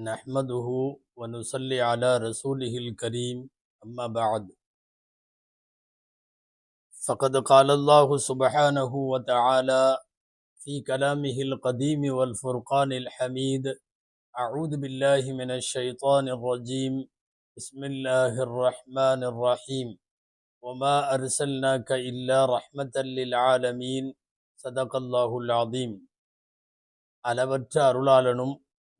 نحمده ونصلي على رسوله الكريم أما بعد فقد قال الله سبحانه وتعالى في كلامه القديم والفرقان الحميد أعوذ بالله من الشيطان الرجيم بسم الله الرحمن الرحيم وما أرسلناك إلا رحمة للعالمين صدق الله العظيم அளவற்ற அருளாளனும்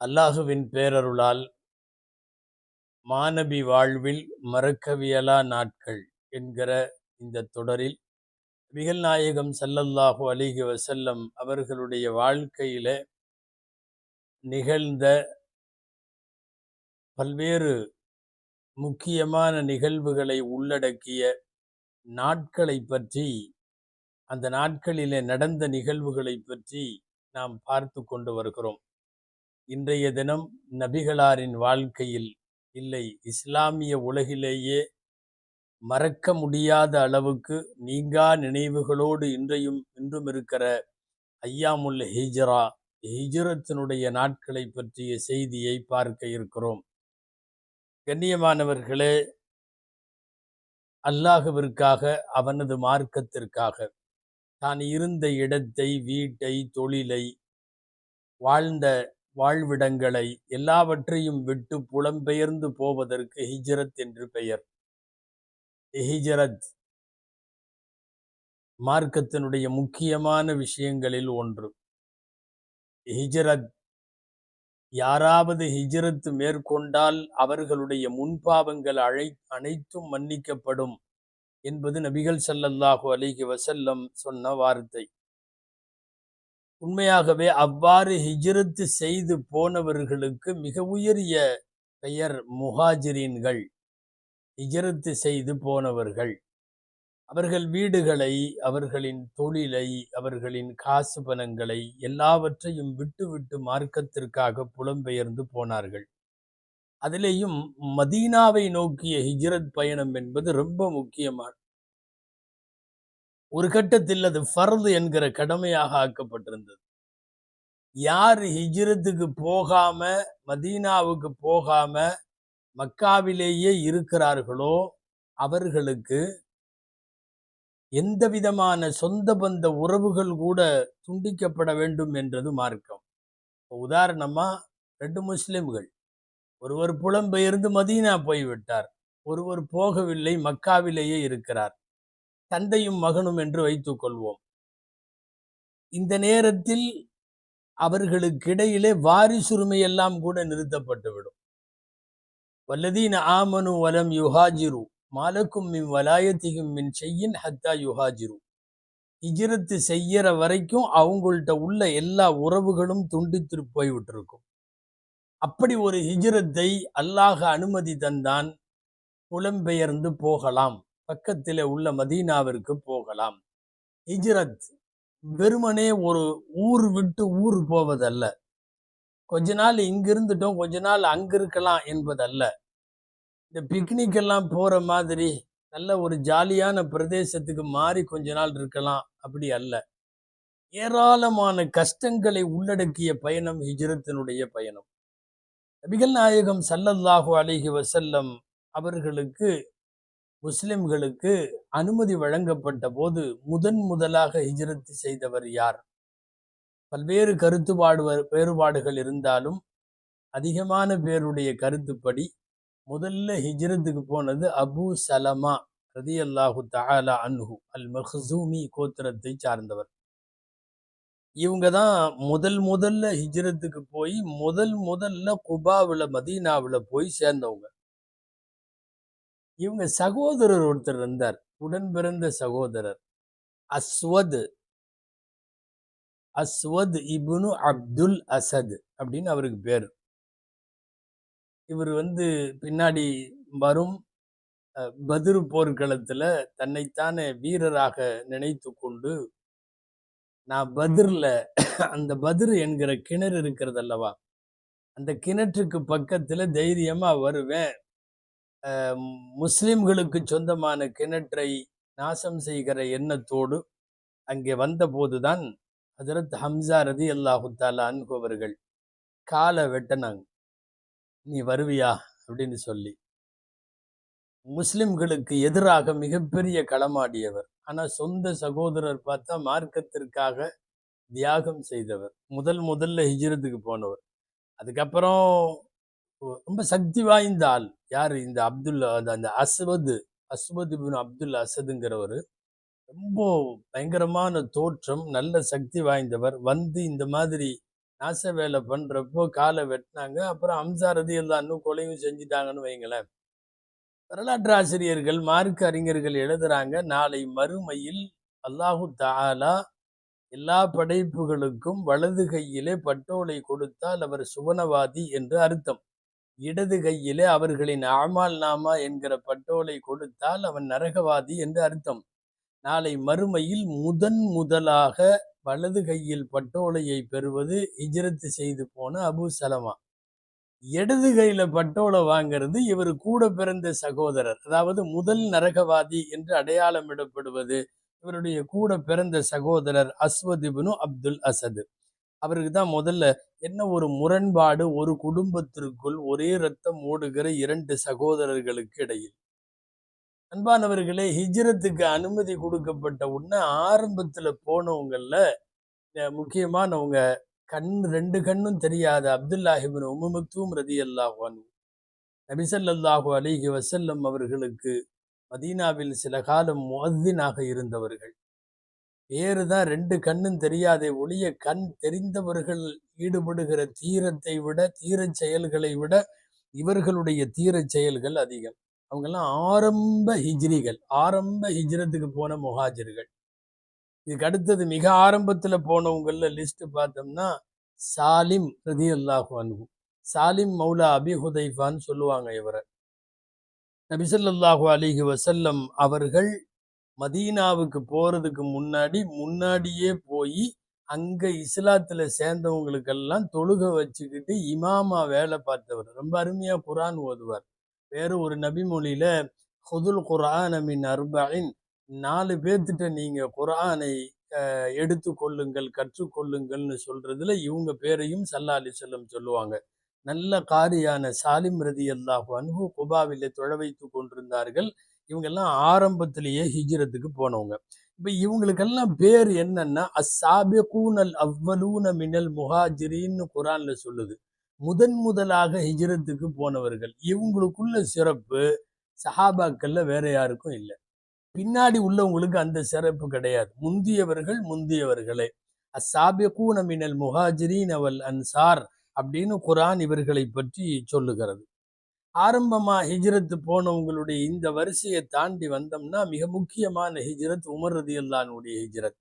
அல்லாஹுவின் பேரருளால் மாணவி வாழ்வில் மறக்கவியலா நாட்கள் என்கிற இந்த தொடரில் மிகல் நாயகம் சல்லல்லாஹு அலிஹி வசல்லம் அவர்களுடைய வாழ்க்கையில நிகழ்ந்த பல்வேறு முக்கியமான நிகழ்வுகளை உள்ளடக்கிய நாட்களை பற்றி அந்த நாட்களிலே நடந்த நிகழ்வுகளை பற்றி நாம் பார்த்து கொண்டு வருகிறோம். இன்றைய தினம் நபிகளாரின் வாழ்க்கையில் இல்லை. இஸ்லாமிய உலகிலேயே மறக்க முடியாத அளவுக்கு நீங்கா நினைவுகளோடு இன்றையும் இன்றும் இருக்கிற ஐயாமுல் ஹிஜரா ஹிஜரத்தினுடைய நாட்களை பற்றிய செய்தியை பார்க்க இருக்கிறோம். கண்ணியமானவர்களே அல்லாஹுவிற்காக அவனது மார்க்கத்திற்காக தான் இருந்த இடத்தை வீட்டை தொழிலை வாழ்ந்த வாழ்விடங்களை எல்லாவற்றையும் விட்டு புலம்பெயர்ந்து போவதற்கு ஹிஜ்ரத் என்று பெயர். ஹிஜரத் மார்க்கத்தினுடைய முக்கியமான விஷயங்களில் ஒன்று. ஹிஜரத் யாராவது ஹிஜரத்து மேற்கொண்டால் அவர்களுடைய முன்பாவங்கள் அழை அனைத்தும் மன்னிக்கப்படும் என்பது நபிகள் சல்லல்லாஹு அலிஹி வசல்லம் சொன்ன வார்த்தை. உண்மையாகவே அவ்வாறு ஹிஜ்ரத்து செய்து போனவர்களுக்கு மிக உயரிய பெயர் முஹாஜிரீன்கள். ஹிஜ்ரத்து செய்து போனவர்கள். அவர்கள் வீடுகளை அவர்களின் தொழிலை அவர்களின் காசு பணங்களை எல்லாவற்றையும் விட்டுவிட்டு மார்க்கத்திற்காக புலம்பெயர்ந்து போனார்கள். அதிலேயும் மதீனாவை நோக்கிய ஹிஜ்ரத் பயணம் என்பது ரொம்ப முக்கியமான ஒரு கட்டத்தில் அது ஃபர்து என்கிற கடமையாக ஆக்கப்பட்டிருந்தது. யார் ஹிஜ்ரத்துக்கு போகாம மதீனாவுக்கு போகாம மக்காவிலேயே இருக்கிறார்களோ அவர்களுக்கு எந்த விதமான சொந்த பந்த உறவுகள் கூட துண்டிக்கப்பட வேண்டும் என்றது மார்க்கம். உதாரணமா ரெண்டு முஸ்லிம்கள். ஒருவர் புலம்பெயர்ந்து மதீனா போய்விட்டார். ஒருவர் போகவில்லை மக்காவிலேயே இருக்கிறார். தந்தையும் மகனும் என்று வைத்துக் கொள்வோம். இந்த நேரத்தில் அவர்களுக்கிடையிலே வாரிசுரிமை எல்லாம் கூட நிறுத்தப்பட்டுவிடும் வல்லதீன ஆமனு வலம் யுஹாஜிரு மாலக்கும் மின் வலாயத்திகும் மின் செய்யின் ஹத்தா யுஹாஜிரு. இஜிரத்து செய்யற வரைக்கும் அவங்கள்ட்ட உள்ள எல்லா உறவுகளும் துண்டித்து போய்விட்டிருக்கும். அப்படி ஒரு ஹிஜரத்தை அல்லாஹ அனுமதி தந்தான் புலம்பெயர்ந்து போகலாம். பக்கத்தில் உள்ள மதீனாவிற்கு போகலாம். ஹிஜ்ரத் வெறுமனே ஒரு ஊர் விட்டு ஊர் போவதல்ல. கொஞ்ச நாள் இங்கிருந்துட்டோம் கொஞ்ச நாள் அங்க இருக்கலாம் என்பதல்ல. இந்த பிக்னிக் எல்லாம் போற மாதிரி நல்ல ஒரு ஜாலியான பிரதேசத்துக்கு மாறி கொஞ்ச நாள் இருக்கலாம் அப்படி அல்ல. ஏராளமான கஷ்டங்களை உள்ளடக்கிய பயணம் ஹிஜ்ரத்தினுடைய பயணம். நபிகள் நாயகம் சல்லல்லாஹு அலிஹி வசல்லம் அவர்களுக்கு முஸ்லிம்களுக்கு அனுமதி வழங்கப்பட்ட போது முதன் முதலாக ஹிஜ்ரத்து செய்தவர் யார்? பல்வேறு கருத்துப்பாடு வேறுபாடுகள் இருந்தாலும் அதிகமான பேருடைய கருத்துப்படி முதல்ல ஹிஜ்ரத்துக்கு போனது அபு சலமா ரதி அல்லாஹு தஹாலா அன்ஹு அல் மஹூமி கோத்திரத்தை சார்ந்தவர். இவங்க தான் முதல் முதல்ல ஹிஜ்ரத்துக்கு போய் முதல் முதல்ல குபாவில் மதீனாவில் போய் சேர்ந்தவங்க. இவங்க சகோதரர் ஒருத்தர் இருந்தார். உடன் பிறந்த சகோதரர். அஸ்வத். அஸ்வத் இபுனு அப்துல் அசத் அப்படின்னு அவருக்கு பேர். இவர் வந்து பின்னாடி வரும் பதிரு போர்க்களத்தில் போர்க்களத்துல தன்னைத்தானே வீரராக நினைத்து கொண்டு நான் பதிரில் அந்த பதிர் என்கிற கிணறு இருக்கிறதல்லவா அந்த கிணற்றுக்கு பக்கத்துல தைரியமா வருவேன். முஸ்லிம்களுக்கு சொந்தமான கிணற்றை நாசம் செய்கிற எண்ணத்தோடு அங்கே வந்தபோதுதான் ஹசரத் ஹம்சா ரதி அல்லாஹுத்தாலா அன்பவர்கள் அவர்கள் காலை வெட்டினாங்க. நீ வருவியா? அப்படின்னு சொல்லி. முஸ்லிம்களுக்கு எதிராக மிகப்பெரிய களமாடியவர். ஆனால் சொந்த சகோதரர் பார்த்தா மார்க்கத்திற்காக தியாகம் செய்தவர். முதல் முதல்ல ஹிஜ்ரத்துக்கு போனவர். அதுக்கப்புறம் ரொம்ப சக்தி வாய்ந்த ஆள். யார்? இந்த அப்துல்லா அந்த- அந்த அஸ்வத் அஸ்வத் அப்துல் அசதுங்கிறவர். ரொம்ப பயங்கரமான தோற்றம் நல்ல சக்தி வாய்ந்தவர். வந்து இந்த மாதிரி நாச வேலை பண்ணுறப்போ காலை வெட்டினாங்க அப்புறம் அம்சாரதி எல்லாம் கொலையும் செஞ்சுட்டாங்கன்னு வைங்களேன். வரலாற்று ஆசிரியர்கள் மார்க் அறிஞர்கள் எழுதுறாங்க நாளை மறுமையில் அல்லாஹு தாலா எல்லா படைப்புகளுக்கும் வலது கையிலே பட்டோலை கொடுத்தால் அவர் சுவனவாதி என்று அர்த்தம். இடது கையிலே அவர்களின் ஆமால் நாமா என்கிற பட்டோலை கொடுத்தால் அவன் நரகவாதி என்று அர்த்தம். நாளை மறுமையில் முதன் முதலாக வலது கையில் பட்டோலையை பெறுவது இஜரத்து செய்து போன அபு சலமா. இடது கையில பட்டோலை வாங்கிறது இவர் கூட பிறந்த சகோதரர். அதாவது முதல் நரகவாதி என்று அடையாளமிடப்படுவது இவருடைய கூட பிறந்த சகோதரர் அஸ்வதிபுனு அப்துல் அசது. அவருக்கு தான் முதல்ல என்ன ஒரு முரண்பாடு ஒரு குடும்பத்திற்குள் ஒரே ரத்தம் ஓடுகிற இரண்டு சகோதரர்களுக்கு இடையில். அன்பானவர்களே ஹிஜ்ரத்துக்கு அனுமதி கொடுக்கப்பட்ட உடனே ஆரம்பத்துல போனவங்கல்ல முக்கியமானவங்க கண் ரெண்டு கண்ணும் தெரியாத அப்துல்லாஹிபின் உம்மு ரதி அல்லாஹான் நபிசல்லாஹு அலிஹி வசல்லம் அவர்களுக்கு மதீனாவில் சில காலம் முஅத்தினாக இருந்தவர்கள். வேறு தான் ரெண்டு கண்ணும் தெரியாதே ஒளிய கண் தெரிந்தவர்கள் ஈடுபடுகிற தீரத்தை விட தீரச் செயல்களை விட இவர்களுடைய தீரச் செயல்கள் அதிகம். அவங்கெல்லாம் ஆரம்ப ஹிஜ்ரிகள். ஆரம்ப ஹிஜ்ரத்துக்கு போன முஹாஜிர்கள். இதுக்கு அடுத்தது மிக ஆரம்பத்துல போனவங்கள லிஸ்ட் பார்த்தோம்னா சாலிம் ரதி அல்லாஹு சாலிம் மௌலா அபி ஹுதைஃபான்னு சொல்லுவாங்க இவரை. நபிசல்லாஹு அலிஹி வசல்லம் அவர்கள் மதீனாவுக்கு போறதுக்கு முன்னாடி முன்னாடியே போய் அங்க இஸ்லாத்துல சேர்ந்தவங்களுக்கெல்லாம் தொழுக வச்சுக்கிட்டு இமாமா வேலை பார்த்தவர். ரொம்ப அருமையா குரான் ஓதுவார். வேற ஒரு நபி மொழியில ஹுதுல் குரான் அர்பாயின் நாலு பேர்த்திட்ட நீங்க குரானை எடுத்து கொள்ளுங்கள் கற்றுக்கொள்ளுங்கள்னு சொல்றதுல இவங்க பேரையும் சல்லா அலி சொல்லம் சொல்லுவாங்க. நல்ல காரியான சாலிம் ரதி அல்லாஹு அன்பு குபாவிலே தொழ வைத்து கொண்டிருந்தார்கள். இவங்கெல்லாம் ஆரம்பத்திலேயே ஹிஜ்ரத்துக்கு போனவங்க. இப்ப இவங்களுக்கெல்லாம் பேர் என்னன்னா அஸ்ஸாபிகூனல் அவ்வலூன மினல் முஹாஜிரின்னு குரான்ல சொல்லுது. முதன் முதலாக ஹிஜ்ரத்துக்கு போனவர்கள். இவங்களுக்குள்ள சிறப்பு சஹாபாக்கள்ல வேற யாருக்கும் இல்லை. பின்னாடி உள்ளவங்களுக்கு அந்த சிறப்பு கிடையாது. முந்தியவர்கள் முந்தியவர்களே. அஸ்ஸாபிகூன மினல் முஹாஜிரீன் அவல் அன்சார் அப்படின்னு குரான் இவர்களை பற்றி சொல்லுகிறது. ஆரம்பமாக ஹிஜ்ரத் போனவங்களுடைய இந்த வரிசையை தாண்டி வந்தோம்னா மிக முக்கியமான ஹிஜ்ரத் உமர் ரதியல்லானுடைய ஹிஜ்ரத்.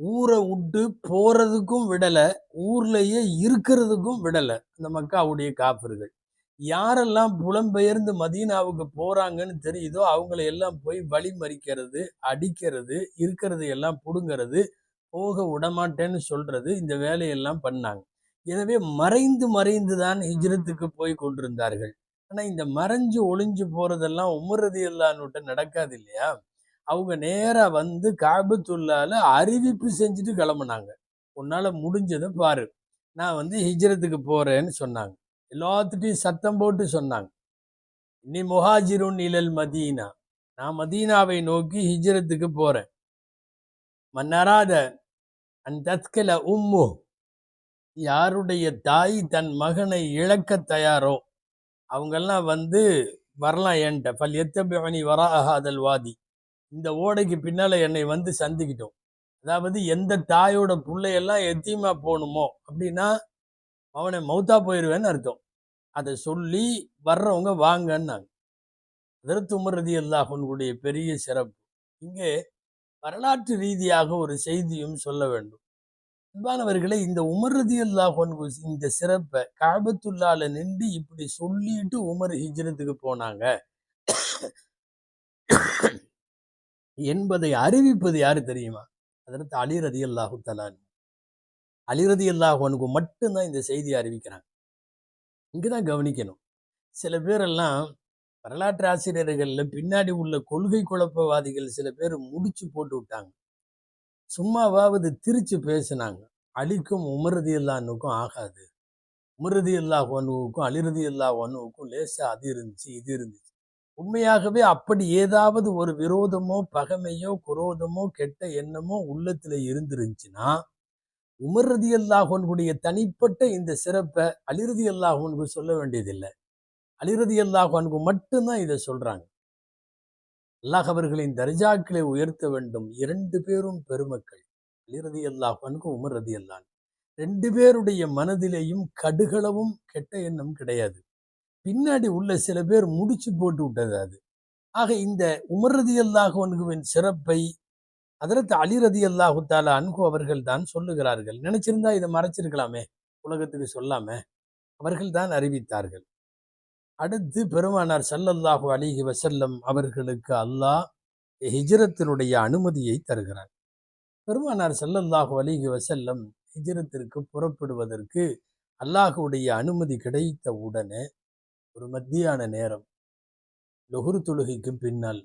ஊரை விட்டு போகிறதுக்கும் விடலை ஊர்லேயே இருக்கிறதுக்கும் விடலை அந்த மக்காவுடைய காப்பர்கள் யாரெல்லாம் புலம்பெயர்ந்து மதீனாவுக்கு போகிறாங்கன்னு தெரியுதோ அவங்களை எல்லாம் போய் வழி மறிக்கிறது அடிக்கிறது இருக்கிறது எல்லாம் பிடுங்கிறது போக விடமாட்டேன்னு சொல்கிறது இந்த வேலையெல்லாம் பண்ணாங்க. எனவே மறைந்து மறைந்து தான் ஹிஜ்ரத்துக்கு போய் கொண்டிருந்தார்கள். ஆனா இந்த மறைஞ்சு ஒளிஞ்சு போறதெல்லாம் உமரதி இல்லான்னுட்ட நடக்காது இல்லையா அவங்க நேரா வந்து காபத்துள்ளால அறிவிப்பு செஞ்சுட்டு கிளம்புனாங்க. உன்னால முடிஞ்சதை பாரு. நான் வந்து ஹிஜ்ரத்துக்கு போறேன்னு சொன்னாங்க. எல்லாத்துட்டையும் சத்தம் போட்டு சொன்னாங்க. நீ முஹாஜிருன் இலல் மதீனா. நான் மதீனாவை நோக்கி ஹிஜ்ரத்துக்கு போறேன். மன்னராத அன் தத்கல உம்மு யாருடைய தாய் தன் மகனை இழக்க தயாரோ? அவங்கெல்லாம் வந்து வரலாம் என்கிட்ட பல் எத்தபிணி வராஹாதல் வாதி. இந்த ஓடைக்கு பின்னால் என்னை வந்து சந்திக்கிட்டோம். அதாவது எந்த தாயோட பிள்ளையெல்லாம் எத்தியமாக போகணுமோ அப்படின்னா அவனை மௌத்தா போயிடுவேன்னு அர்த்தம். அதை சொல்லி வர்றவங்க வாங்கன்னாங்க. அதற்கு உமரதி அல்லாஹனுடைய பெரிய சிறப்பு. இங்கே வரலாற்று ரீதியாக ஒரு செய்தியும் சொல்ல வேண்டும். அன்பானவர்களே இந்த உமர்ரதி அல்லாஹ் இந்த சிறப்பை காபத்துள்ளால நின்று இப்படி சொல்லிட்டு உமர் ஹிஜ்ரத்துக்கு போனாங்க. என்பதை அறிவிப்பது யாரு தெரியுமா? அதற்கு அலிரதி அல்லாஹு தலான் அலிரதி அல்லாஹனுக்கு மட்டும்தான் இந்த செய்தியை அறிவிக்கிறாங்க. இங்கதான் கவனிக்கணும். சில பேரெல்லாம் வரலாற்று ஆசிரியர்கள்ல பின்னாடி உள்ள கொள்கை குழப்பவாதிகள் சில பேர் முடிச்சு போட்டு விட்டாங்க. சும்மாவாவது திரிச்சு பேசினாங்க. அலிக்கும் உமரதி அல்லானுக்கும் ஆகாது. உமரதி இல்லா ஒன்றுவுக்கும் அலிரதி இல்லா ஒன்றுவுக்கும் லேசாக அது இருந்துச்சு இது இருந்துச்சு. உண்மையாகவே அப்படி ஏதாவது ஒரு விரோதமோ பகைமையோ குரோதமோ கெட்ட எண்ணமோ உள்ளத்தில் இருந்துருந்துச்சுன்னா உமர் ரதி அல்லாஹனுடைய தனிப்பட்ட இந்த சிறப்பை அலிரதி அல்லாஹனுக்கு சொல்ல வேண்டியதில்லை. அலிரதி அல்லாஹனுக்கு மட்டும்தான் இதை சொல்கிறாங்க அல்லாஹ் அவர்களின் தர்ஜாக்களை உயர்த்த வேண்டும். இரண்டு பேரும் பெருமக்கள். அலிரதி அல்லாஹனுக்கு உமர் ரதி அல்லான் ரெண்டு பேருடைய மனதிலேயும் கடுகளவும் கெட்ட எண்ணம் கிடையாது. பின்னாடி உள்ள சில பேர் முடிச்சு போட்டு விட்டது அது. ஆக இந்த உமர் ரதி அல்லாஹனுக்குவின் சிறப்பை அதற்கு அலி ரதி அல்லாஹு தாலா அன்கு அவர்கள் தான் சொல்லுகிறார்கள். நினைச்சிருந்தா இதை மறைச்சிருக்கலாமே உலகத்துக்கு சொல்லாம. அவர்கள் தான் அறிவித்தார்கள். அடுத்து பெருமானார் சல்லல்லாஹு அலிஹி வசல்லம் அவர்களுக்கு அல்லாஹ் ஹிஜரத்தினுடைய அனுமதியை தருகிறார். பெருமானார் சல்லல்லாஹு அலிஹி வசல்லம் ஹிஜ்ரத்திற்கு புறப்படுவதற்கு அல்லாஹுடைய அனுமதி கிடைத்த உடனே ஒரு மத்தியான நேரம் லொகுரு தொழுகைக்கு பின்னால்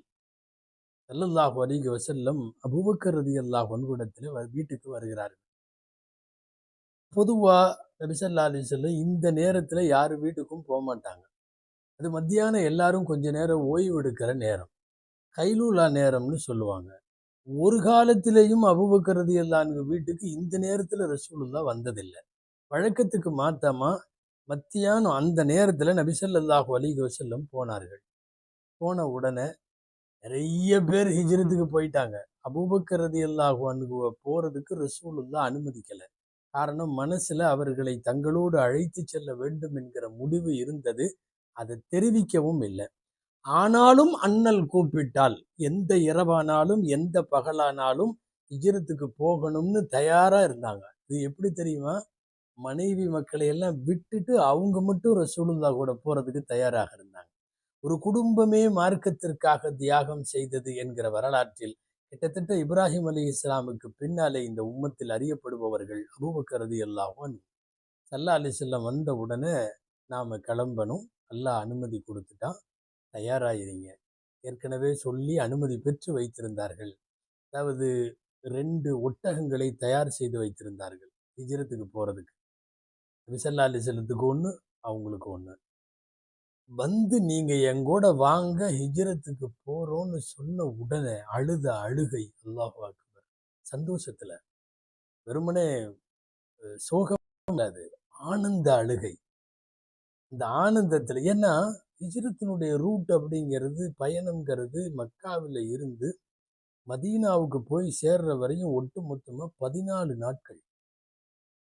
சல்லல்லாஹு அலிஹி வசல்லம் அபுபக்கர் ரதி அல்லாஹ் ஒன்குடத்தில் வீட்டுக்கு வருகிறார்கள். பொதுவாக நபிசல்லா அலி இந்த நேரத்தில் யாரு வீட்டுக்கும் போக மாட்டாங்க. அது மத்தியானம் எல்லாரும் கொஞ்ச நேரம் ஓய்வு எடுக்கிற நேரம். கைலூலா நேரம்னு சொல்லுவாங்க. ஒரு காலத்திலேயும் அபுபக்கரதி எல்லாங்க வீட்டுக்கு இந்த நேரத்தில் ரசூலுல்லா வந்ததில்லை. வழக்கத்துக்கு மாத்தமா மத்தியானம் அந்த நேரத்தில் நபிசல்லாஹு அலிக வசல்லம் போனார்கள். போன உடனே நிறைய பேர் ஹிஜ்ரத்துக்கு போயிட்டாங்க. அபூபக்கரதி அல்லாஹு அனுகுவ போறதுக்கு ரசூலுல்லா அனுமதிக்கலை. காரணம் மனசுல அவர்களை தங்களோடு அழைத்து செல்ல வேண்டும் என்கிற முடிவு இருந்தது. அதை தெரிவிக்கவும் இல்லை. ஆனாலும் அண்ணல் கூப்பிட்டால் எந்த இரவானாலும் எந்த பகலானாலும் இஜரத்துக்கு போகணும்னு தயாராக இருந்தாங்க. இது எப்படி தெரியுமா? மனைவி மக்களை எல்லாம் விட்டுட்டு அவங்க மட்டும் ரசூலுல்லா கூட போகிறதுக்கு தயாராக இருந்தாங்க. ஒரு குடும்பமே மார்க்கத்திற்காக தியாகம் செய்தது என்கிற வரலாற்றில் கிட்டத்தட்ட இப்ராஹிம் அலி இஸ்லாமுக்கு பின்னாலே இந்த உம்மத்தில் அறியப்படுபவர்கள் அபூபக்கரதி எல்லாம் சல்லா அலி செல்லம் வந்த உடனே நாம் கிளம்பணும். நல்லா அனுமதி கொடுத்துட்டான் தயாராகிறீங்க. ஏற்கனவே சொல்லி அனுமதி பெற்று வைத்திருந்தார்கள். அதாவது ரெண்டு ஒட்டகங்களை தயார் செய்து வைத்திருந்தார்கள். ஹிஜரத்துக்கு போகிறதுக்கு விசல்லா அலி ஒன்று அவங்களுக்கு ஒன்று வந்து நீங்கள் எங்கூட வாங்க ஹிஜரத்துக்கு போகிறோன்னு சொன்ன உடனே அழுத அழுகை அல்லாஹ் அக்பர். சந்தோஷத்தில். வெறுமனே சோகம் அது ஆனந்த அழுகை. இந்த ஆனந்தத்தில். ஏன்னா ஹிஜ்ரத்தினுடைய ரூட் அப்படிங்கிறது பயணங்கிறது மக்காவில் இருந்து மதீனாவுக்கு போய் சேர்ற வரையும் ஒட்டு மொத்தமாக பதினாலு நாட்கள்.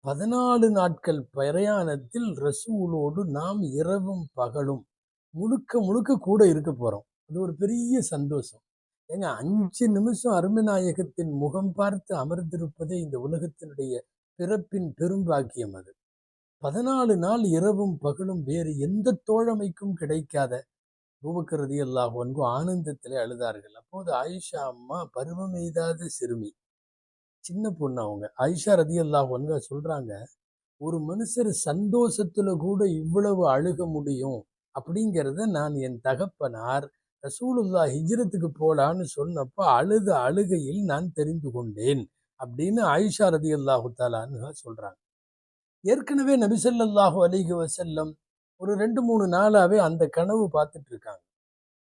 பதினாலு நாட்கள் பிரயாணத்தில் ரசூலோடு நாம் இரவும் பகலும் முழுக்க முழுக்க கூட இருக்க போகிறோம் அது ஒரு பெரிய சந்தோஷம். ஏங்க அஞ்சு நிமிஷம் அருமநாயகத்தின் முகம் பார்த்து அமர்ந்திருப்பதே இந்த உலகத்தினுடைய பிறப்பின் பெரும்பாக்கியம் அது. பதினாலு நாள் இரவும் பகலும் வேறு எந்த தோழமைக்கும் கிடைக்காத பூபக்கரதி அல்லாஹ் ஒன்கு ஆனந்தத்திலே அழுதார்கள். அப்போது ஆயிஷா அம்மா பருவம் எய்தாத சிறுமி. சின்ன பொண்ணு அவங்க. ஐஷா ரதி அல்லாஹ் ஒன்க சொல்றாங்க ஒரு மனுஷர் சந்தோஷத்துல கூட இவ்வளவு அழுக முடியும் அப்படிங்கிறத நான் என் தகப்பனார் ரசூலுல்லா ஹிஜ்ரத்துக்கு போலான்னு சொன்னப்போ அழுத அழுகையில் நான் தெரிந்து கொண்டேன் அப்படின்னு ஆயிஷா ரதி அல்லாஹு தாலான்னு சொல்றாங்க. ஏற்கனவே நபிசல்லாஹு அலிஹி வசல்லம் ஒரு ரெண்டு மூணு நாளாகவே அந்த கனவு பார்த்துட்டு இருக்காங்க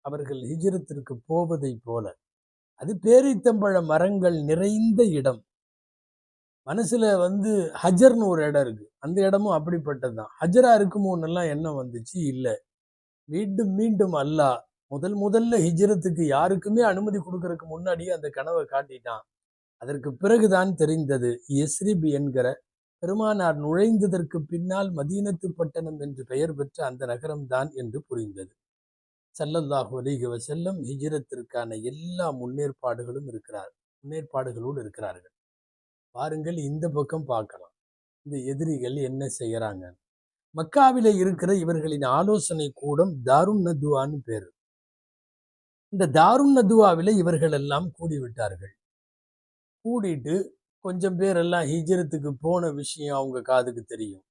அவர்கள் ஹிஜரத்திற்கு போவதை போல. அது பேரித்தம்பழ மரங்கள் நிறைந்த இடம். மனசுல வந்து ஹஜர்னு ஒரு இடம் இருக்கு. அந்த இடமும் அப்படிப்பட்டது தான் ஹஜரா இருக்குமோன்னெல்லாம் என்ன வந்துச்சு இல்லை. மீண்டும் மீண்டும் அல்லாஹ் முதல் முதல்ல ஹிஜரத்துக்கு யாருக்குமே அனுமதி கொடுக்கறதுக்கு முன்னாடியே அந்த கனவை காட்டிட்டான். அதற்கு பிறகுதான் தெரிந்தது எஸ்ரிப் என்கிற பெருமானார் நுழைந்ததற்கு பின்னால் மதீனத்து பட்டணம் என்று பெயர் பெற்ற அந்த நகரம்தான் என்று புரிந்தது. சல்லல்லாஹு அலிக செல்லம் ஹிஜிரத்திற்கான எல்லா முன்னேற்பாடுகளும் இருக்கிறார் முன்னேற்பாடுகளோடு இருக்கிறார்கள். பாருங்கள் இந்த பக்கம் பார்க்கலாம். இந்த எதிரிகள் என்ன செய்யறாங்க? மக்காவில இருக்கிற இவர்களின் ஆலோசனை கூடம் தாருண் நதுவான்னு பேர். இந்த தாருண் நதுவாவில இவர்கள் எல்லாம் கூடிவிட்டார்கள். கூடிட்டு கொஞ்சம் பேர் எல்லாம் போன விஷயம் அவங்க காதுக்கு தெரியும்.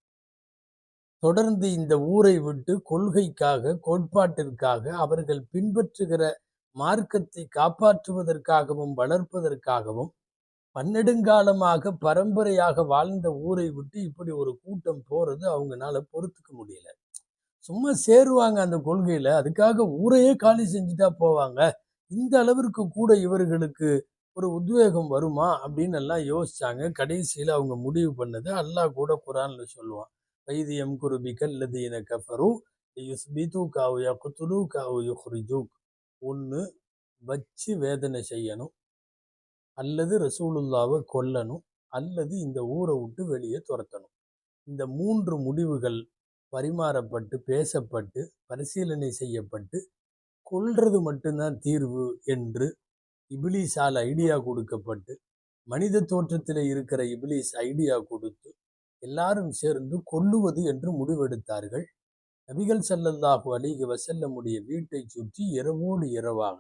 தொடர்ந்து இந்த ஊரை விட்டு கொள்கைக்காக கோட்பாட்டிற்காக அவர்கள் பின்பற்றுகிற மார்க்கத்தை காப்பாற்றுவதற்காகவும் வளர்ப்பதற்காகவும் பன்னெடுங்காலமாக பரம்பரையாக வாழ்ந்த ஊரை விட்டு இப்படி ஒரு கூட்டம் போறது அவங்கனால பொறுத்துக்க முடியல. சும்மா சேருவாங்க அந்த கொள்கையில. அதுக்காக ஊரையே காலி செஞ்சுட்டா போவாங்க. இந்த அளவிற்கு கூட இவர்களுக்கு ஒரு உத்வேகம் வருமா அப்படின்னு எல்லாம் யோசிச்சாங்க. கடைசியில அவங்க முடிவு பண்ணது அல்லாஹ் கூட குரான்ல சொல்லுவான். வைத்தியம் குருபிக்கல் லதீன கஃபரு யுஸ்பிது காவு யகுத்துலு காவு ஒன்று வச்சு வேதனை செய்யணும். அல்லது ரசூலுல்லாவை கொல்லணும். அல்லது இந்த ஊரை விட்டு வெளியே துரத்தணும். இந்த மூன்று முடிவுகள் பரிமாறப்பட்டு பேசப்பட்டு பரிசீலனை செய்யப்பட்டு கொல்றது மட்டும்தான் தீர்வு என்று இபிலிஸால் ஐடியா கொடுக்கப்பட்டு மனித தோற்றத்தில் இருக்கிற இபிலிஸ் ஐடியா கொடுத்து எல்லாரும் சேர்ந்து கொல்லுவது என்று முடிவெடுத்தார்கள். நபிகள் ஸல்லல்லாஹு அலிக வசல்லமுடைய வீட்டை சுற்றி இரவோடு இரவாக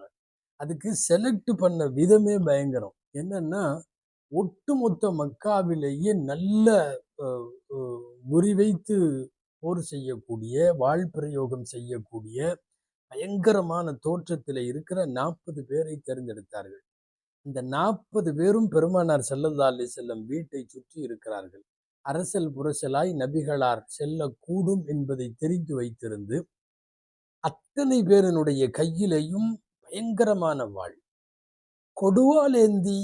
அதுக்கு செலக்ட் பண்ண விதமே பயங்கரம். என்னன்னா ஒட்டுமொத்த மக்காவிலேயே நல்ல அஹ், வைத்து போர் செய்யக்கூடிய வாழ் பிரயோகம் செய்யக்கூடிய பயங்கரமான தோற்றத்தில் இருக்கிற நாற்பது பேரை தேர்ந்தெடுத்தார்கள். இந்த நாற்பது பேரும் பெருமானார் ஸல்லல்லாஹு அலைஹி செல்லம் வீட்டை சுற்றி இருக்கிறார்கள். அரசல் புரசலாய் நபிகளார் செல்லக்கூடும் என்பதை தெரிந்து வைத்திருந்து அத்தனை பேரினுடைய கையிலையும் பயங்கரமான வாழ். கொடுவாலேந்தி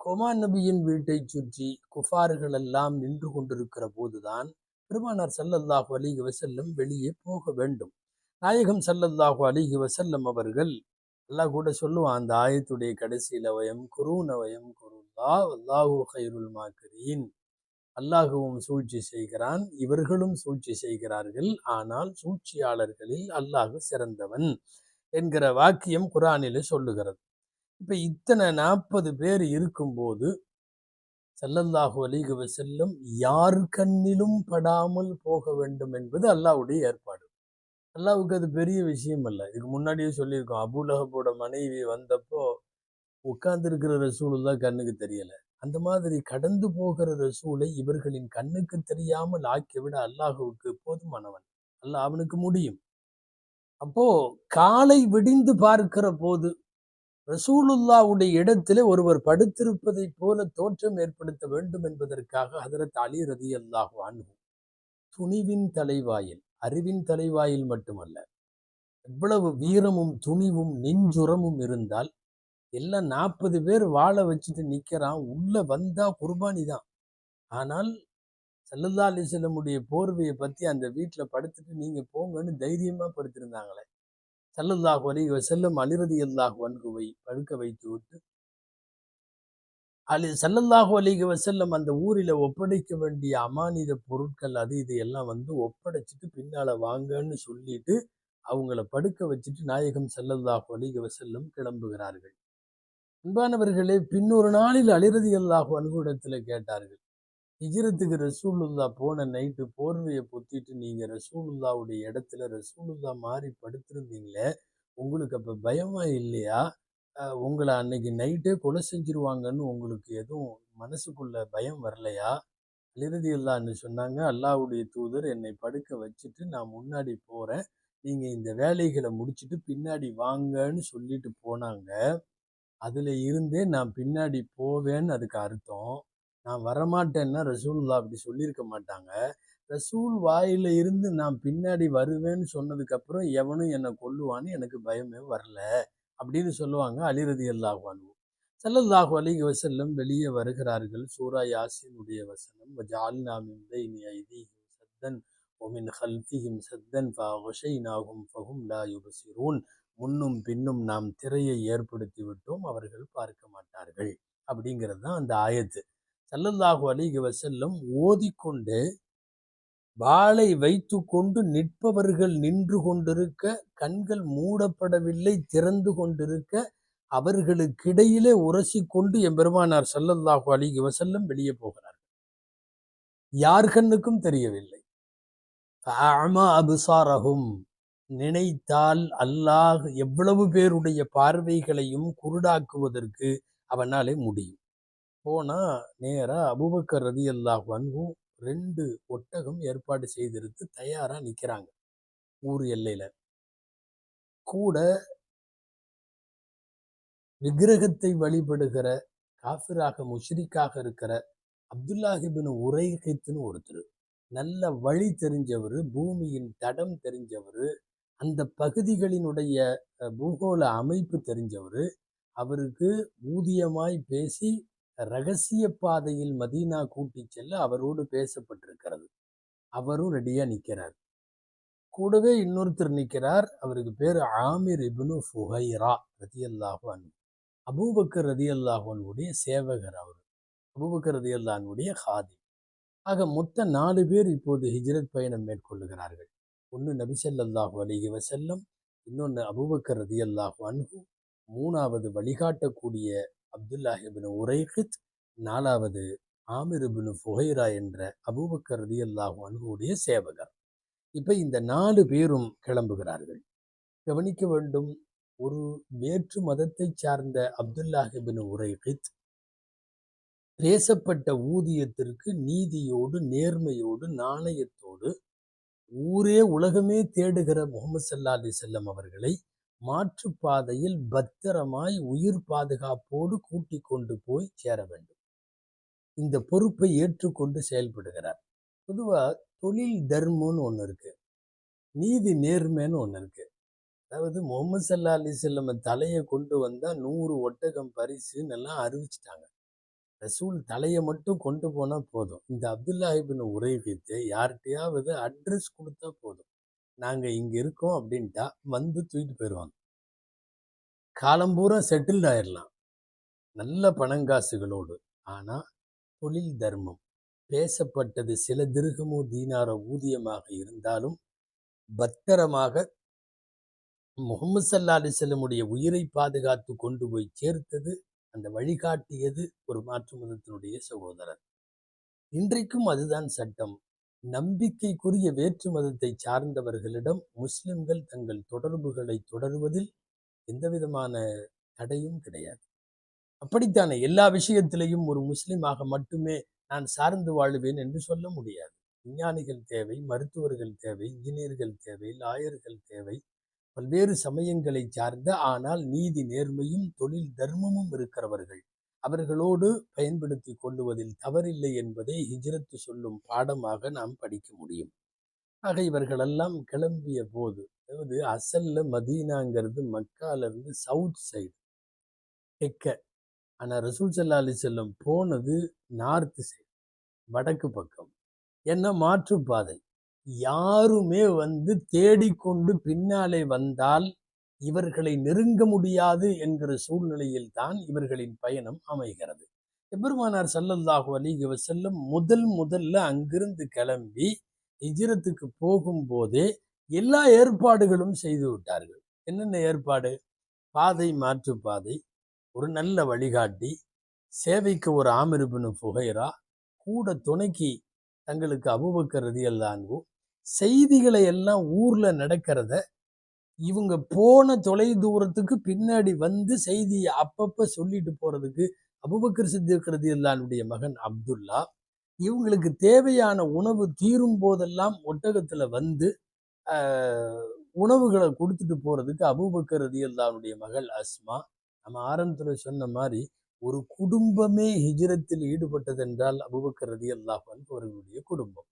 கொமா நபியின் வீட்டை சுற்றி குஃபார்கள் எல்லாம் நின்று கொண்டிருக்கிற போதுதான் பெருமானார் செல்லல்லாஹ் வலிக வசல்லம் வெளியே போக வேண்டும். நாயகம் சல்லல்லாஹு அலிஹி வசல்லம் அவர்கள் அல்லாஹ் கூட சொல்லுவான் அந்த ஆயத்துடைய கடைசியில் வயம் குருன வயம் குருல்லா அல்லாஹு ஹைருல் மாக்கரீன். அல்லாஹுவும் சூழ்ச்சி செய்கிறான் இவர்களும் சூழ்ச்சி செய்கிறார்கள். ஆனால் சூழ்ச்சியாளர்களில் அல்லாஹ் சிறந்தவன் என்கிற வாக்கியம் குரானில் சொல்லுகிறது. இப்போ இத்தனை நாற்பது பேர் இருக்கும்போது ஸல்லல்லாஹு அலிகுவ செல்லும் யார் கண்ணிலும் படாமல் போக வேண்டும் என்பது அல்லாவுடைய ஏற்பாடு. அல்லாவுக்கு அது பெரிய விஷயம் அல்ல. இதுக்கு முன்னாடியே சொல்லியிருக்கோம். அபுலகப்போட மனைவி வந்தப்போ உட்கார்ந்திருக்கிற ரசூலுல்லா கண்ணுக்கு தெரியலை. அந்த மாதிரி கடந்து போகிற ரசூலை இவர்களின் கண்ணுக்கு தெரியாமல் ஆக்கிவிட அல்லாஹுவுக்கு போதுமானவன். அல்லாஹ் அவனுக்கு முடியும். அப்போ காலை விடிந்து பார்க்கிற போது ரசூலுல்லாவுடைய இடத்திலே ஒருவர் படுத்திருப்பதைப் போல தோற்றம் ஏற்படுத்த வேண்டும் என்பதற்காக ஹதரத் அலி ரதி அல்லாஹு அன்ஹு துணிவின் தலைவாயில் அறிவின் தலைவாயில் மட்டுமல்ல எவ்வளவு வீரமும் துணிவும் நெஞ்சுரமும் இருந்தால் எல்லாம் நாற்பது பேர் வாழ வச்சுட்டு நிற்கிறான் உள்ள வந்தா குர்பானி தான். ஆனால் சல்லல்லா அலிசல்லமுடைய போர்வையை பற்றி அந்த வீட்டில் படுத்துட்டு நீங்கள் போங்கன்னு தைரியமாக படுத்திருந்தாங்களே. சல்லல்லாஹு அலைஹி செல்லும் அலிரதி அல்லாஹ் வன்குவை படுக்க வைத்து விட்டு அலி சல்லல்லாஹு அலிக வசல்லம் அந்த ஊரில் ஒப்படைக்க வேண்டிய அமானித பொருட்கள் அது இது எல்லாம் வந்து ஒப்படைச்சிட்டு பின்னால் வாங்கன்னு சொல்லிட்டு அவங்கள படுக்க வச்சுட்டு நாயகம் ஸல்லல்லாஹு அலிக வசல்லம் கிளம்புகிறார்கள். அன்பானவர்களே பின்னொரு நாளில் அலிரதி அல்லாஹு அனுகூடத்தில் கேட்டார்கள் ஹிஜரத்துக்கு ரசூலுல்லா போன நைட்டு போர்வையை பொத்திட்டு நீங்கள் ரசூலுல்லாவுடைய இடத்துல ரசூலுல்லா மாறி படுத்திருந்தீங்களே உங்களுக்கு அப்போ பயமா இல்லையா? உங்களை அன்னைக்கு நைட்டே கொலை செஞ்சிருவாங்கன்னு உங்களுக்கு எதுவும் மனசுக்குள்ள பயம் வரலையா? அலிரதி அல்லான்னு சொன்னாங்க அல்லாவுடைய தூதர் என்னை படுக்க வச்சுட்டு நான் முன்னாடி போகிறேன் நீங்கள் இந்த வேலைகளை முடிச்சுட்டு பின்னாடி வாங்கன்னு சொல்லிட்டு போனாங்க. அதில் இருந்தே நான் பின்னாடி போவேன்னு அதுக்கு அர்த்தம். நான் வரமாட்டேன்னா ரசூல்லா அப்படி சொல்லியிருக்க மாட்டாங்க. ரசூல் வாயில இருந்து நான் பின்னாடி வருவேன்னு சொன்னதுக்கப்புறம் எவனும் என்னை கொல்லுவான்னு எனக்கு பயமே வரல. அப்படின்னு சொல்லுவாங்க. அலிரதி அல்லாஹானு சல்லல்லாஹு அலைஹி வசல்லம் வெளியே வருகிறார்கள். சூரா யாசினுடைய வசனம் வஜால்னா மின் ஐதீஹிம் சத்தன் ஒமின் ஹல்ஃபிஹிம் சத்தன் ஃபஅக்ஷைனாஹும் ஃபஹும் லா யுபசிரூன் முன்னும் பின்னும் நாம் திரையை ஏற்படுத்தி விட்டோம். அவர்கள் பார்க்க மாட்டார்கள். அப்படிங்கிறது தான் அந்த ஆயத்து. சல்லல்லாஹு அலைஹி வசல்லம் ஓதிக்கொண்டு வாளை வைத்துக்கொண்டு நிற்பவர்கள் நின்று கொண்டிருக்க கண்கள் மூடப்படவில்லை திறந்து கொண்டிருக்க அவர்களுக்கிடையிலே உரசிக்கொண்டு எம்பெருமானார் ஸல்லல்லாஹு அலிகி வசல்லம் வெளியே போகிறார் யார் கண்ணுக்கும் தெரியவில்லை. அபுசாரகும் நினைத்தால் அல்லாஹ் எவ்வளவு பேருடைய பார்வைகளையும் குருடாக்குவதற்கு அவனாலே முடியும். போனா நேரா அபுபக்கர் ரதி அல்லாஹ் அன்ஹு ரெண்டு ஒட்டகம் ஏற்பாடு செய்திருந்து தயாராக நிற்கிறாங்க ஊர் எல்லையில். கூட விக்கிரகத்தை வழிபடுகிற காஃபிராக முஷ்ரிக்காக இருக்கிற அப்துல்லாஹிபின் உரைகைத்துன்னு ஒருத்தர். நல்ல வழி தெரிஞ்சவர் பூமியின் தடம் தெரிஞ்சவர் அந்த பகுதிகளினுடைய பூகோள அமைப்பு தெரிஞ்சவர். அவருக்கு ஊதியமாய் பேசி ரகசிய பாதையில் மதீனா கூட்டி செல்ல அவரோடு பேசப்பட்டிருக்கிறது. அவரும் ரெடியா நிற்கிறார் கூடவே இன்னொருத்தர் நிற்கிறார் அவருக்கு பேர் ஆமிர் இபுனு ஃபுஹைரா ரதியல்லாஹு அன்ஹு. அபூபக்கர் ரதியல்லாஹுடைய சேவகர் அவர். அபூபக்கர் ரதியல்லாஹுடைய ஹாதி. ஆக மொத்த நாலு பேர் இப்போது ஹிஜ்ரத் பயணம் மேற்கொள்ளுகிறார்கள். ஒன்று நபிசல்லாஹு அலிஹி வசல்லம் இன்னொன்று அபூபக்கர் ரதியல்லாஹு அன்ஹு. மூணாவது வழிகாட்டக்கூடிய அப்துல்லாஹிபின் உரைஹித் நாலாவது ஆமிர் ஃபுஹைரா என்ற அபூபக்கர் ரதியல்லாஹு அன்ஹுடைய சேவகர். இப்ப இந்த நாலு பேரும் கிளம்புகிறார்கள். கவனிக்க வேண்டும் ஒரு வேற்று மதத்தைச் சார்ந்த அப்துல்லாஹிபின் உரைஹித் பேசப்பட்ட ஊதியத்திற்கு நீதியோடு நேர்மையோடு நாணயத்தோடு ஊரே உலகமே தேடுகிற முகமது சல்லா அலி செல்லம் அவர்களை மாற்றுப்பாதையில் பத்திரமாய் உயிர் பாதுகாப்போடு கூட்டிக் கொண்டு போய் சேர வேண்டும். இந்த பொறுப்பை ஏற்றுக்கொண்டு செயல்படுகிறார். பொதுவாக தொழில் தர்மம்னு ஒன்று இருக்கு. நீதி நேர்மைன்னு ஒன்று இருக்கு. அதாவது முகமது சல்லா அலி செல்லம் தலையை கொண்டு வந்தால் நூறு ஒட்டகம் பரிசுன்னு எல்லாம் அறிவிச்சிட்டாங்க. ரசூல் தலையை மட்டும் கொண்டு போனால் போதும். இந்த அப்துல்லாஹிபின் உரை வைத்து யார்கிட்டையாவது அட்ரஸ் கொடுத்தா போதும். நாங்கள் இங்கே இருக்கோம் அப்படின்ட்டா வந்து தூக்கிட்டு போயிடுவாங்க காலம்பூரா செட்டில் ஆயிடலாம் நல்ல பணங்காசுகளோடு. ஆனால் தொழில் தர்மம். பேசப்பட்டது சில திருகமோ தீனார ஊதியமாக இருந்தாலும் பத்திரமாக முகமது சல்லா அலிசல்லமுடைய உயிரை பாதுகாத்து கொண்டு போய் சேர்த்தது அந்த வழிகாட்டியது ஒரு மாற்று மதத்தினுடைய சகோதரர். இன்றைக்கும் அதுதான் சட்டம். நம்பிக்கைக்குரிய வேற்று மதத்தை சார்ந்தவர்களிடம் முஸ்லிம்கள் தங்கள் தொடர்புகளை தொடருவதில் எந்த விதமான தடையும் கிடையாது. அப்படித்தானே? எல்லா விஷயத்திலையும் ஒரு முஸ்லிமாக மட்டுமே நான் சார்ந்து வாழுவேன் என்று சொல்ல முடியாது. விஞ்ஞானிகள் தேவை மருத்துவர்கள் தேவை இன்ஜினியர்கள் தேவை லாயர்கள் தேவை பல்வேறு சமயங்களை சார்ந்த ஆனால் நீதி நேர்மையும் தொழில் தர்மமும் இருக்கிறவர்கள். அவர்களோடு பயன்படுத்தி கொள்ளுவதில் தவறில்லை என்பதை ஹிஜ்ரத்து சொல்லும் பாடமாக நாம் படிக்க முடியும். ஆக இவர்களெல்லாம் கிளம்பிய போது அதாவது அசல்ல மதீனாங்கிறது மக்காலிருந்து சவுத் சைடு. தெற்க ஆனால் ரசூல் சல்லா அலி செல்லம் போனது நார்த் சைடு வடக்கு பக்கம். என்ன மாற்றுப்பாதை? யாருமே வந்து தேடிக்கொண்டு பின்னாலே வந்தால் இவர்களை நெருங்க முடியாது என்கிற சூழ்நிலையில் தான் இவர்களின் பயணம் அமைகிறது. எபெருமானார் சல்லல்லாஹு அலைஹி செல்லும் முதல் முதல்ல அங்கிருந்து கிளம்பி இஜிரத்துக்கு போகும்போதே எல்லா ஏற்பாடுகளும் செய்து விட்டார்கள். என்னென்ன ஏற்பாடு? பாதை மாற்று பாதை ஒரு நல்ல வழிகாட்டி சேவைக்கு ஒரு ஆமிருபின் புகைரா கூட துணைக்கு தங்களுக்கு அபுபக்கர் ரதியல்லான்கு செய்திகளை எல்லாம் ஊர்ல நடக்கிறத இவங்க போன தொலை தூரத்துக்கு பின்னாடி வந்து செய்தியை அப்பப்ப சொல்லிட்டு போறதுக்கு அபுபக்கர் சித்திக் ரதியல்லானுடைய மகன் அப்துல்லா இவங்களுக்கு தேவையான உணவு தீரும் போதெல்லாம் ஒட்டகத்துல வந்து உணவுகளை கொடுத்துட்டு போறதுக்கு அபுபக்கர் ரதியல்லானுடைய மகள் அஸ்மா நம்ம ஆரம்பத்துல சொன்ன மாதிரி ஒரு குடும்பமே ஹிஜ்ரத்தில் ஈடுபட்டது என்றால் அபூபக்கர் ரதியல்லாஹு அன்ஹு அவர்களுடைய குடும்பம்.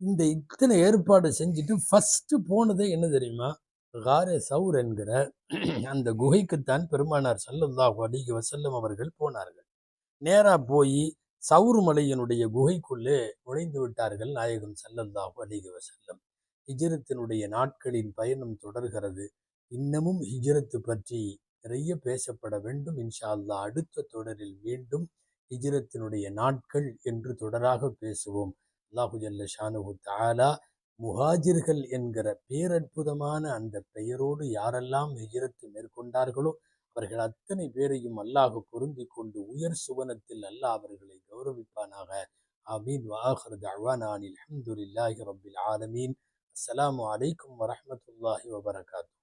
இந்த இத்தனை ஏற்பாடு செஞ்சுட்டு ஃபர்ஸ்ட் போனதே என்ன தெரியுமா? காரே சவுர் என்கிற அந்த குகைக்குத்தான் பெருமானார் ஸல்லல்லாஹு அலைஹி வசல்லம் அவர்கள் போனார்கள். நேராக போய் சவுர் மலையினுடைய குகைக்குள்ளே நுழைந்து விட்டார்கள் நாயகம் சல்லல்லாஹு அலைஹி வசல்லம் ஹிஜரத்தினுடைய நாட்களின் பயணம் தொடர்கிறது. இன்னமும் ஹிஜரத்து பற்றி நிறைய பேசப்பட வேண்டும். இன்ஷா அல்லாஹ் அடுத்த தொடரில் மீண்டும் ஹிஜரத்தினுடைய நாட்கள் என்று தொடராக பேசுவோம். அல்லாஹு ஜல்ல ஷானுஹு தாலா முஹாஜிர்கள் என்கிற பேரற்புதமான அந்த பெயரோடு யாரெல்லாம் ஹிஜரத்து மேற்கொண்டார்களோ அவர்கள் அத்தனை பேரையும் அல்லாஹ் பொருந்தி கொண்டு உயர் சுவனத்தில் அல்லாஹ் அவர்களை கௌரவிப்பானாக. ஆமீன். வாஹர் தவானானில் அஹமதுல்லாஹி ரபில் ஆலமீன். அஸ்லாம் அலைக்கும் வரமத்துல்லாஹி வபரகாத்து